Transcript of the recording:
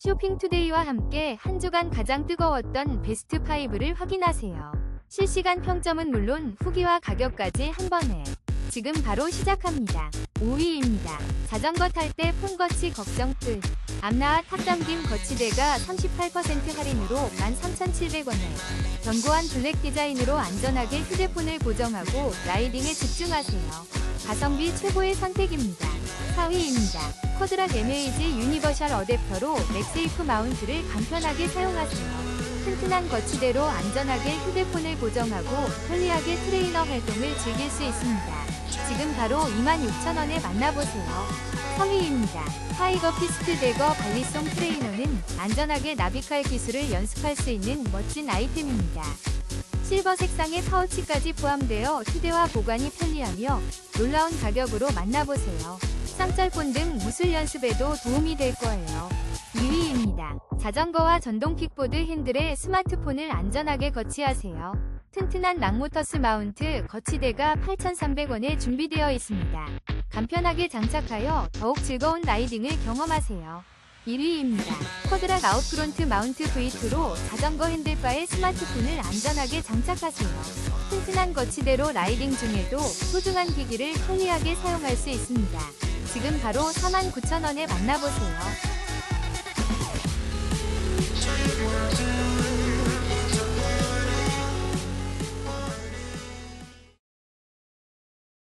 쇼핑투데이와 함께 한 주간 가장 뜨거웠던 베스트 5를 확인하세요. 실시간 평점은 물론 후기와 가격까지 한 번에. 지금 바로 시작합니다. 5위입니다. 자전거 탈때폰 거치 걱정 끝. 암나와 탑 담김 거치대가 38% 할인으로 13,700원에 견고한 블랙 디자인으로 안전하게 휴대폰을 고정하고 라이딩에 집중하세요. 가성비 최고의 선택입니다. 4위입니다. 코드락 MAG 유니버셜 어댑터로 맥세이프 마운트를 간편하게 사용하세요. 튼튼한 거치대로 안전하게 휴대폰을 고정하고 편리하게 트레이너 활동을 즐길 수 있습니다. 지금 바로 26,000원에 만나보세요. 3위입니다. 타이거 피스트 대거 발리송 트레이너는 안전하게 나비칼 기술을 연습할 수 있는 멋진 아이템입니다. 실버 색상의 파우치까지 포함되어 휴대와 보관이 편리하며 놀라운 가격으로 만나보세요. 쌍절폰 등 무술 연습에도 도움이 될 거예요. 2위입니다. 자전거와 전동 킥보드 핸들에 스마트폰을 안전하게 거치하세요. 튼튼한 랑모터스 마운트 거치대가 8,300원에 준비되어 있습니다. 간편하게 장착하여 더욱 즐거운 라이딩을 경험하세요. 1위입니다. 쿼드락 아웃프론트 마운트 V2로 자전거 핸들바에 스마트폰을 안전하게 장착하세요. 튼튼한 거치대로 라이딩 중에도 소중한 기기를 편리하게 사용할 수 있습니다. 지금 바로 49,000원에 만나보세요.